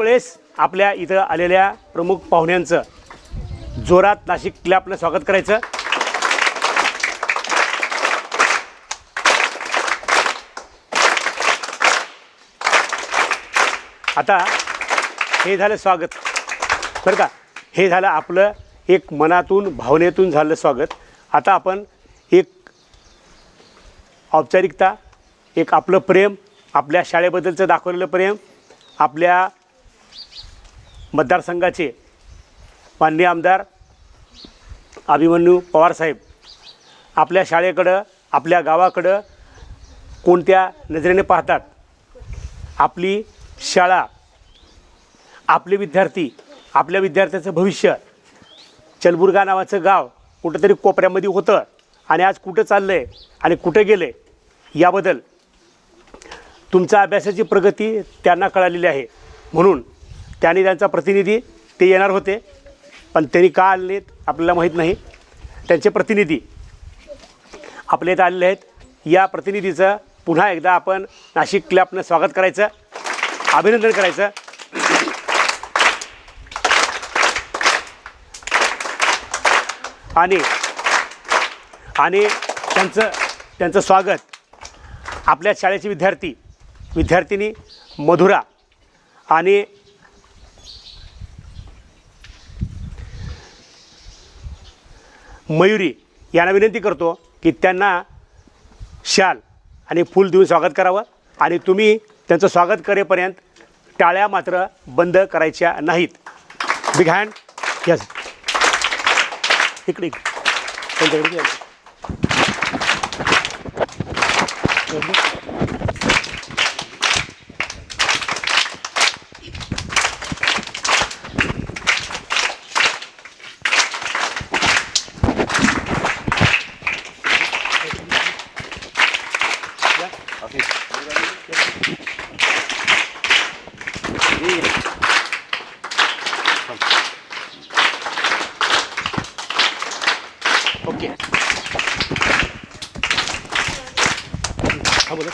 वेळेस आपल्या इथं आलेल्या प्रमुख पाहुण्यांचं जोरात नाशिक क्लॅपनं स्वागत करायचं. आता हे झालं स्वागत. बरं का? हे झालं आपलं एक मनातून भावनेतून झालं स्वागत. आता आपण एक औपचारिकता एक आपलं प्रेम आपल्या शाळेबद्दलचं दाखवलेलं प्रेम आपल्या मतदारसंघाचे माननीय आमदार अभिमन्यू पवारसाहेब आपल्या शाळेकडं आपल्या गावाकडं कोणत्या नजरेने पाहतात? आपली शाळा आपले विद्यार्थी आपल्या विद्यार्थ्याचं भविष्य चलबुर्गा नावाचं गाव कुठंतरी कोपऱ्यामध्ये होतं आणि आज कुठं चाललं आहे आणि कुठं गेलं आहे याबद्दल तुमच्या अभ्यासाची प्रगती त्यांना कळालेली आहे. म्हणून त्यांनी त्यांचा प्रतिनिधी ते येणार होते पण त्यांनी का आले आपल्याला माहीत नाही. त्यांचे प्रतिनिधी आपल्या इथं आलेले आहेत. या प्रतिनिधीचं पुन्हा एकदा आपण नाशिक क्लॅपनं स्वागत करायचं अभिनंदन करायचं. आणि आणि त्यांचं त्यांचं स्वागत आपल्या शाळेचे विद्यार्थी विद्यार्थिनी मधुरा आणि मयुरी यांना विनंती करतो की त्यांना शाल आणि फूल देऊन स्वागत करावं आणि तुम्ही त्यांचं स्वागत करेपर्यंत टाळ्या मात्र बंद करायच्या नाहीत. बिग हँड यस इकडे त्यांच्याकडे ओके हा बोला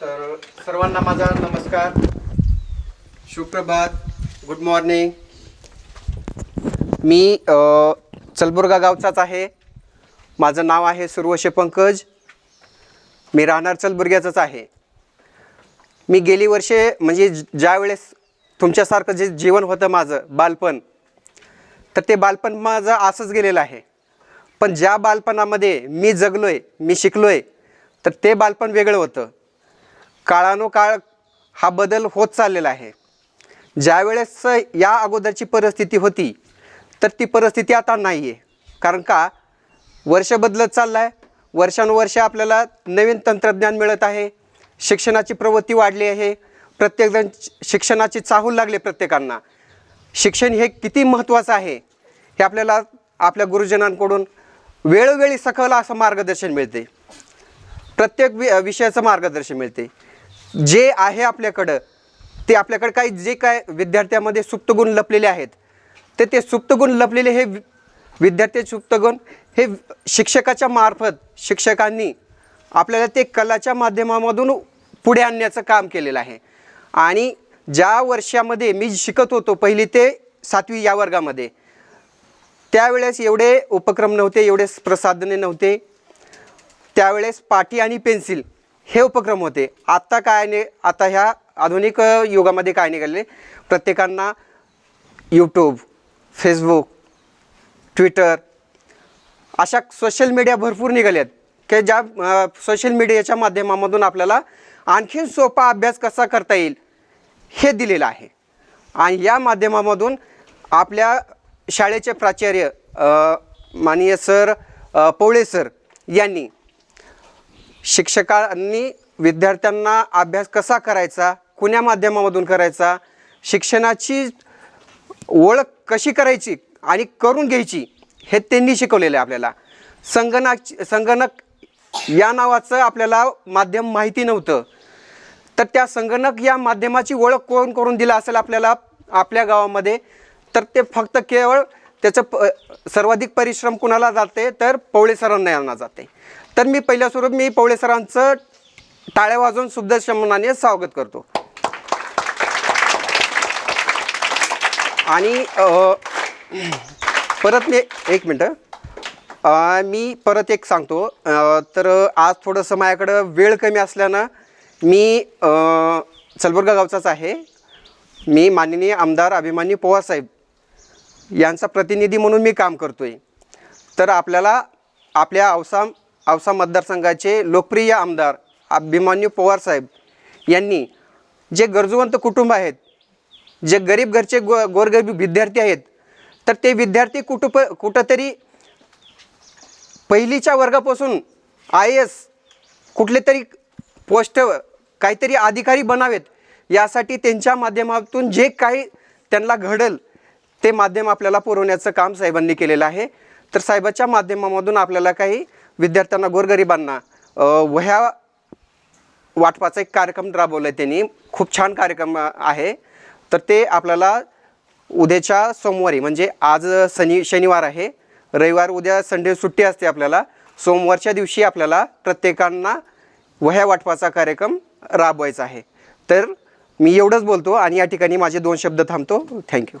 तर सर्वांना माझा नमस्कार. सुप्रभात. गुड मॉर्निंग मी अ, चलबुर्गा गावचाच आहे. माझं नाव आहे सुरवशे पंकज. मी राहणार चलबुर्ग्याचंच आहे. मी गेली वर्षे म्हणजे ज्या वेळेस तुमच्यासारखं जे जीवन होतं माझं बालपण तर ते बालपण माझं असंच गेलेलं आहे. पण ज्या बालपणामध्ये मी जगलो आहे मी शिकलो आहे तर ते बालपण वेगळं होतं. काळानुकाळ हा बदल होत चाललेला आहे. ज्यावेळेस या अगोदरची परिस्थिती होती तर ती परिस्थिती आता नाही आहे कारण का? वर्ष बदलत चाललं आहे वर्षानुवर्ष आपल्याला नवीन तंत्रज्ञान मिळत आहे. शिक्षणाची प्रवृत्ती वाढली आहे. प्रत्येकजण शिक्षणाची चाहूल लागले प्रत्येकांना. शिक्षण हे किती महत्त्वाचं आहे हे आपल्याला आपल्या गुरुजनांकडून वेळोवेळी सखल असं मार्गदर्शन मिळते. प्रत्येक वि विषयाचं मार्गदर्शन मिळते. जे आहे आपल्याकडं ते आपल्याकडे काही जे काय विद्यार्थ्यामध्ये सुप्तगुण लपलेले आहेत तर ते सुप्तगुण लपलेले हे विद्यार्थी सुप्तगुण हे शिक्षकाच्या मार्फत शिक्षकांनी आपल्याला ते कलाच्या माध्यमामधून पुढे आणण्याचं काम केलेलं आहे. आणि ज्या वर्षामध्ये मी शिकत होतो पहिली ते सातवी या वर्गामध्ये त्यावेळेस एवढे उपक्रम नव्हते एवढे प्रसाधने नव्हते. त्यावेळेस पाटी आणि पेन्सिल हे उपक्रम होते. आत्ता काय नाही आता ह्या आधुनिक युगामध्ये काय निघाले? प्रत्येकांना यूट्यूब फेसबुक ट्विटर अशा सोशल मीडिया भरपूर निघाल्यात. की ज्या सोशल मीडियाच्या माध्यमामधून आपल्याला आणखीन सोपा अभ्यास कसा करता येईल हे दिलेलं आहे. आणि या माध्यमामधून आपल्या शाळेचे प्राचार्य माननीय सर पोळे पवळे सर यांनी शिक्षकांनी विद्यार्थ्यांना अभ्यास कसा करायचा कुण्या माध्यमामधून करायचा शिक्षणाची ओळख कशी करायची आणि करून घ्यायची हे त्यांनी शिकवलेलं आहे आपल्याला. संगणक संगणक या नावाचं आपल्याला माध्यम माहिती नव्हतं. तर त्या संगणक या माध्यमाची ओळख कोण करून दिला असेल आपल्याला आपल्या गावामध्ये तर ते फक्त केवळ त्याचं प सर्वाधिक परिश्रम कुणाला जाते तर पवळे सरांना यांना जाते. तर मी पहिल्या स्वरूप मी पवळे सरांचं टाळ्या वाजवून शुद्ध शमनाने स्वागत करतो. आणि परत मी एक मिनटं मी परत एक सांगतो. तर आज थोडंसं माझ्याकडं वेळ कमी असल्यानं मी अ, चलबुर्गा गावचाच आहे. मी माननीय आमदार अभिमानी पवारसाहेब यांचा प्रतिनिधी म्हणून मी काम करतो आहे तर आपल्याला आपल्या औसा औसा मतदारसंघाचे लोकप्रिय आमदार अभिमान्यू पवारसाहेब यांनी जे गरजूवंत कुटुंब आहेत जे गरीब घरचे गो गोरगरीब विद्यार्थी आहेत तर ते विद्यार्थी कुटुंब कुठंतरी पहिलीच्या वर्गापासून आय एस कुठले तरी पोस्ट काहीतरी अधिकारी बनावेत यासाठी त्यांच्या माध्यमातून जे काही त्यांना घडल ते माध्यम आपल्याला पुरवण्याचं काम साहेबांनी केलेलं आहे. तर साहेबाच्या माध्यमामधून आपल्याला काही विद्यार्थ्यांना गोरगरिबांना वह्या वाटपाचा एक कार्यक्रम राबवला आहे त्यांनी. खूप छान कार्यक्रम आहे. तर ते आपल्याला उद्याच्या सोमवारी म्हणजे आज शनि शनिवार आहे. रविवार उद्या संडे सुट्टी असते आपल्याला. सोमवारच्या दिवशी आपल्याला प्रत्येकांना वह्या वाटपाचा कार्यक्रम राबवायचा आहे. तर मी एवढंच बोलतो आणि या ठिकाणी माझे दोन शब्द थांबतो. थँक्यू